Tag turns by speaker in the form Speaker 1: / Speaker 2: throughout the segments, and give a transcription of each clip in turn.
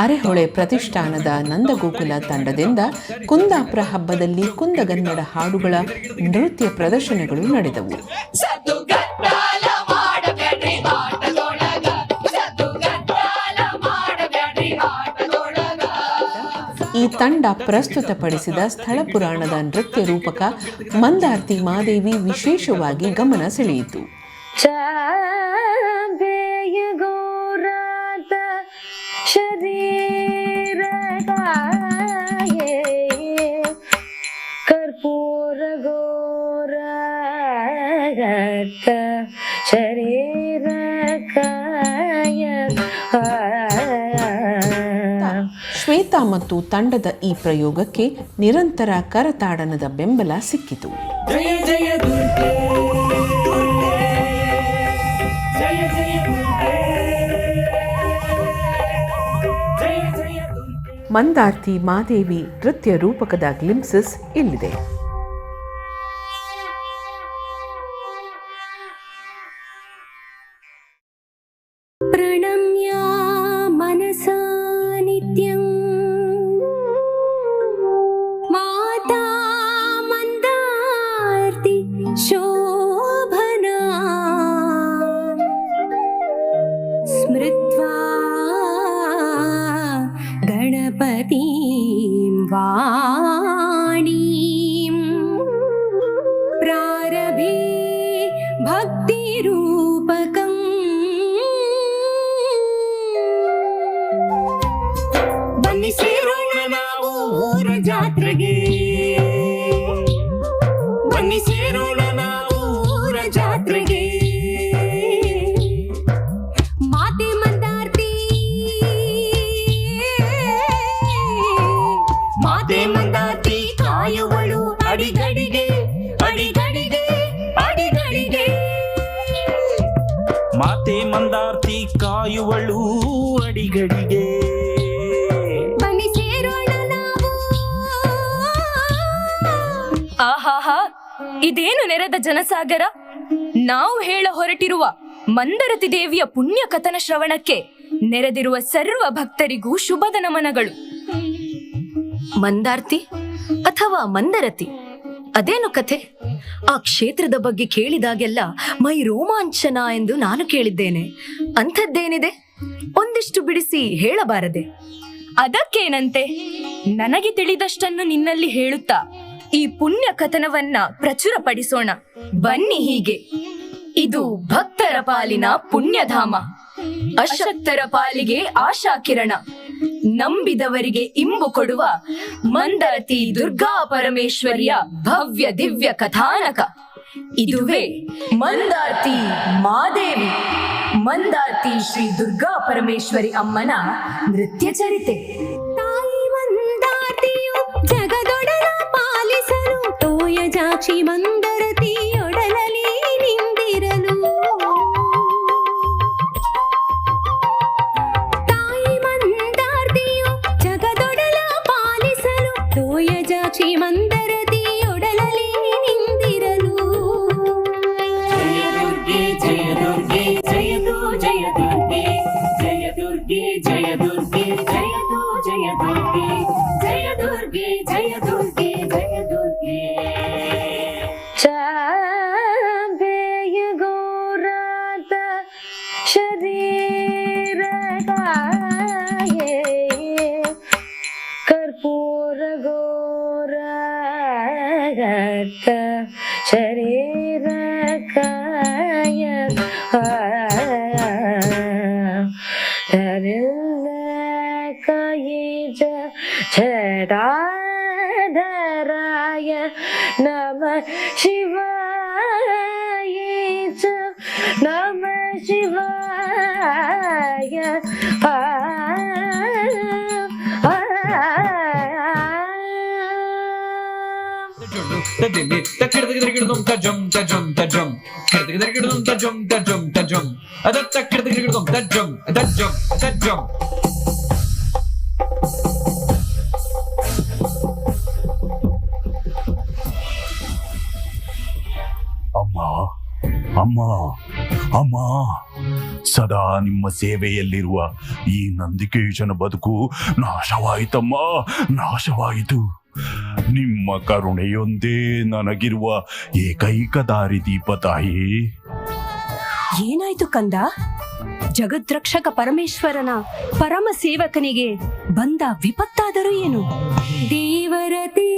Speaker 1: ಅರೆಹೊಳೆ ಪ್ರತಿಷ್ಠಾನದ ನಂದಗೋಕುಲ ತಂಡದಿಂದ ಕುಂದಾಪುರ ಹಬ್ಬದಲ್ಲಿ ಕುಂದಗನ್ನಡ ಹಾಡುಗಳ ನೃತ್ಯ ಪ್ರದರ್ಶನಗಳು ನಡೆದವು. ಈ ತಂಡ ಪ್ರಸ್ತುತಪಡಿಸಿದ ಸ್ಥಳ ಪುರಾಣದ ನೃತ್ಯ ರೂಪಕ ಮಂದಾರ್ತಿ ಮಾದೇವಿ ವಿಶೇಷವಾಗಿ ಗಮನ ಸೆಳೆಯಿತು.
Speaker 2: ಗೋರಾತ ಶರೀರ ಕಾಯ
Speaker 1: ಶ್ವೇತಾ ಮತ್ತು ತಂಡದ ಈ ಪ್ರಯೋಗಕ್ಕೆ ನಿರಂತರ ಕರತಾಡನದ ಬೆಂಬಲ ಸಿಕ್ಕಿತು.
Speaker 3: ಜಯ ಜಯ ದುರ್ಗೆ ಜಯ ಜಯ ದುರ್ಗೆ ಜಯ ಜಯ ದುರ್ಗೆ.
Speaker 1: ಮಂದಾರ್ತಿ ಮಾದೇವಿ ನೃತ್ಯ ರೂಪಕದ ಗ್ಲಿಂಪ್ಸಸ್ ಇಲ್ಲಿದೆ.
Speaker 2: ವಾಣೀಂ ಪ್ರಾರಭೇ ಭಕ್ತಿರೂಪಕಂ
Speaker 3: ಬನ್ನಿ ಸೇರೋಣ ನಾವು ಊರ ಜಾತ್ರೆಗೆ ಬನ್ನಿ
Speaker 2: ಮಾತೆ ಮಂದಾರ್ತಿ
Speaker 3: ಕಾಯುವಳು ಅಡಿಗಡಿಗೆ.
Speaker 4: ಆಹಾಹಾ, ಇದೇನು ನೆರೆದ ಜನಸಾಗರ? ನಾವು ಹೇಳ ಹೊರಟಿರುವ ಮಂದರತಿ ದೇವಿಯ ಪುಣ್ಯ ಕಥನ ಶ್ರವಣಕ್ಕೆ ನೆರೆದಿರುವ ಸರ್ವ ಭಕ್ತರಿಗೂ ಶುಭದ ನಮನಗಳು. ಮಂದಾರ್ತಿ ಅಥವಾ ಮಂದರತಿ, ಅದೇನು ಕಥೆ? ಆ ಕ್ಷೇತ್ರದ ಬಗ್ಗೆ ಕೇಳಿದಾಗೆಲ್ಲ ಮೈ ರೋಮಾಂಚನ ಎಂದು ನಾನು ಕೇಳಿದ್ದೇನೆ. ಅಂಥದ್ದೇನಿದೆ? ಒಂದಿಷ್ಟು ಬಿಡಿಸಿ ಹೇಳಬಾರದೆ. ಅದಕ್ಕೇನಂತೆ? ನನಗೆ ತಿಳಿದಷ್ಟನ್ನು ನಿನ್ನಲ್ಲಿ ಹೇಳುತ್ತಾ? ಈ ಪುಣ್ಯ ಕಥನವನ್ನ ಪ್ರಚುರಪಡಿಸೋಣ. ಬನ್ನಿ ಹೀಗೆ. ಇದು ಭಕ್ತರ ಪಾಲಿನ ಪುಣ್ಯಧಾಮ. ಅಶಕ್ತರ ಪಾಲಿಗೆ ಆಶಾ ಕಿರಣ ನಂಬಿದವರಿಗೆ ಇಂಬು ಕೊಡುವ ಮಂದರತಿ ದುರ್ಗಾ ಪರಮೇಶ್ವರಿಯ ಭವ್ಯ ದಿವ್ಯ ಕಥಾನಕ. ಇದುವೇ ಮಂದಾರ್ತಿ ಮಾದೇವಿ, ಮಂದಾರ್ತಿ ಶ್ರೀ ದುರ್ಗಾ ಪರಮೇಶ್ವರಿ ಅಮ್ಮನ ನೃತ್ಯ ಚರಿತೆ.
Speaker 2: ಕರ್ಪೂರ ಗೋರಾತ ಶರೀರ ಕಾಯ ಕೈಜ ಛಡಾಧರಾಯ ನಮ ಶಿವಾಯ ಚ ನಮ ಶಿವಾಯ ಆ, ಆ, ಆ.
Speaker 5: ಅಮ್ಮ ಅಮ್ಮ ಅಮ್ಮ ಸದಾ ನಿಮ್ಮ ಸೇವೆಯಲ್ಲಿರುವ ಈ ನಂದಿಕೇಶನ ಬದುಕು ನಾಶವಾಯಿತಮ್ಮ ನಾಶವಾಯಿತು ನಿಮ್ಮ ಕರುಣೆಯೊಂದೇ ನನಗಿರುವ ಏಕೈಕ ದಾರಿದೀಪ ತಾಯಿ
Speaker 6: ಏನಾಯ್ತು ಕಂದ? ಜಗದ್ರಕ್ಷಕ ಪರಮೇಶ್ವರನ ಪರಮ ಸೇವಕನಿಗೆ ಬಂದ ವಿಪತ್ತಾದರೂ ಏನು?
Speaker 3: ದೇವರತಿ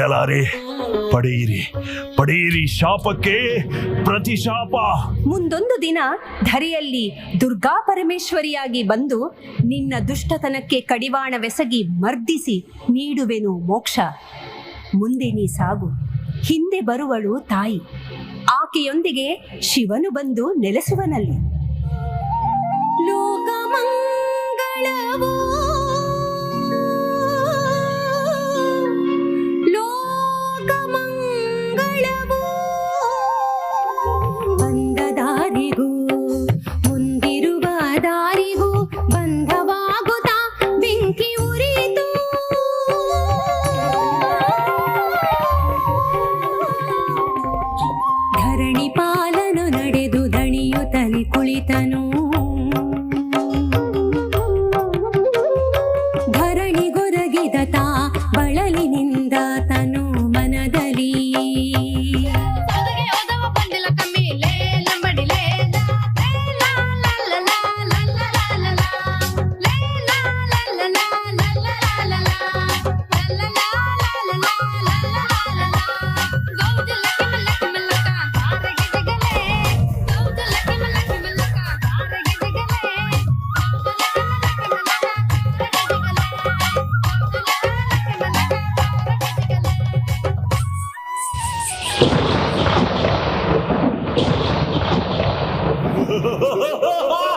Speaker 5: ಬಿಡಲಾರೆ ಪಡೆಯಿರಿ ಪಡೆಯಿರಿ ಶಾಪಕ್ಕೆ ಪ್ರತಿಶಾಪ.
Speaker 6: ಮುಂದೊಂದು ದಿನ ಧರೆಯಲ್ಲಿ ದುರ್ಗಾ ಪರಮೇಶ್ವರಿಯಾಗಿ ಬಂದು ನಿನ್ನ ದುಷ್ಟತನಕ್ಕೆ ಕಡಿವಾಣವೆಸಗಿ ಮರ್ದಿಸಿ ನೀಡುವೆನು ಮೋಕ್ಷ. ಮುಂದೆ ನೀ ಸಾಗು, ಹಿಂದೆ ಬರುವಳು ತಾಯಿ. ಆಕೆಯೊಂದಿಗೆ ಶಿವನು ಬಂದು ನೆಲೆಸುವನಲ್ಲಿ.
Speaker 3: ಲೋಕಮಂಗಳವೋ you Oh!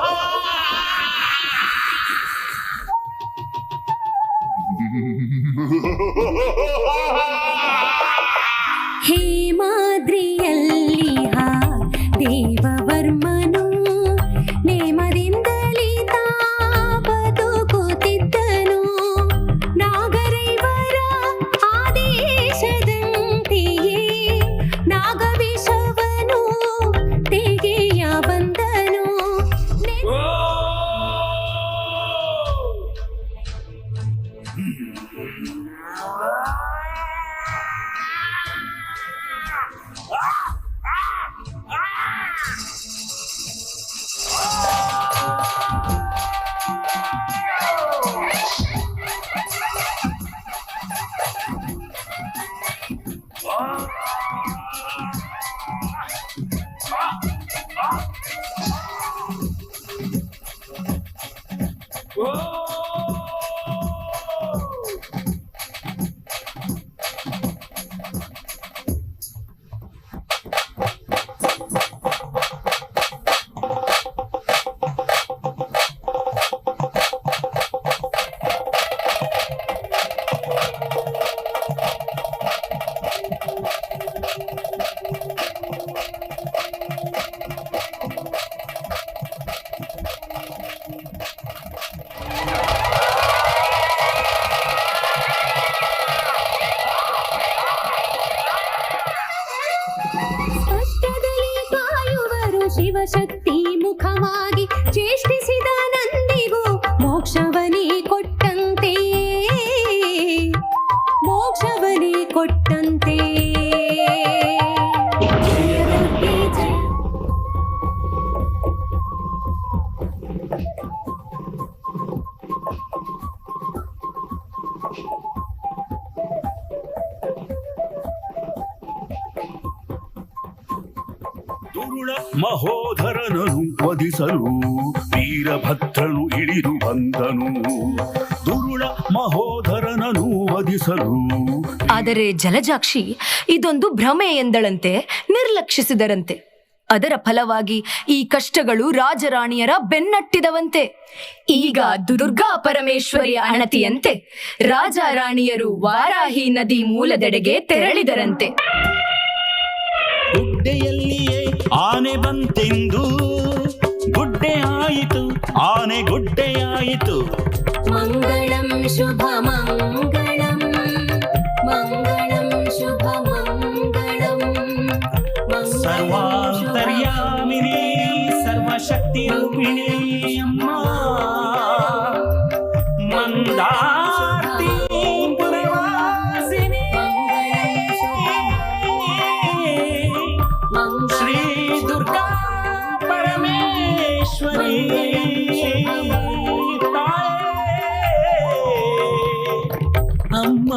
Speaker 5: ಕೊಟ್ಟ ವಧಿಸಲು ವೀರಭದ್ರನು ಇಳಿದು ಬಂದನು. ದುರುಳ ಮಹೋದರನನು ವಧಿಸಲು.
Speaker 4: ಆದರೆ ಜಲಜಾಕ್ಷಿ ಇದೊಂದು ಭ್ರಮೆ ಎಂದಳಂತೆ ನಿರ್ಲಕ್ಷಿಸಿದರಂತೆ. ಅದರ ಫಲವಾಗಿ ಈ ಕಷ್ಟಗಳು ರಾಜರಾಣಿಯರ ಬೆನ್ನಟ್ಟಿದವಂತೆ. ಈಗ ದುರ್ಗಾ ಪರಮೇಶ್ವರಿಯ ಅಣತಿಯಂತೆ ರಾಜ ರಾಣಿಯರು ವಾರಾಹಿ ನದಿ ಮೂಲದೆಡೆಗೆ ತೆರಳಿದರಂತೆ.
Speaker 5: ಗುಡ್ಡೆಯಲ್ಲಿಯೇ ಆನೆ ಬಂತೆಂದು ಆನೆ ಗುಡ್ಡೆಯಾಯಿತು
Speaker 3: ಮಂಗಳಂ ಶುಭ ಮಂಗಳಂ ಮಂಗಳಂ ಶುಭ ಮಂಗಳಂ
Speaker 5: ಸರ್ವಾಂತರ್ಯಾಮಿನಿ ಸರ್ವಶಕ್ತಿ ರೂಪಿಣಿ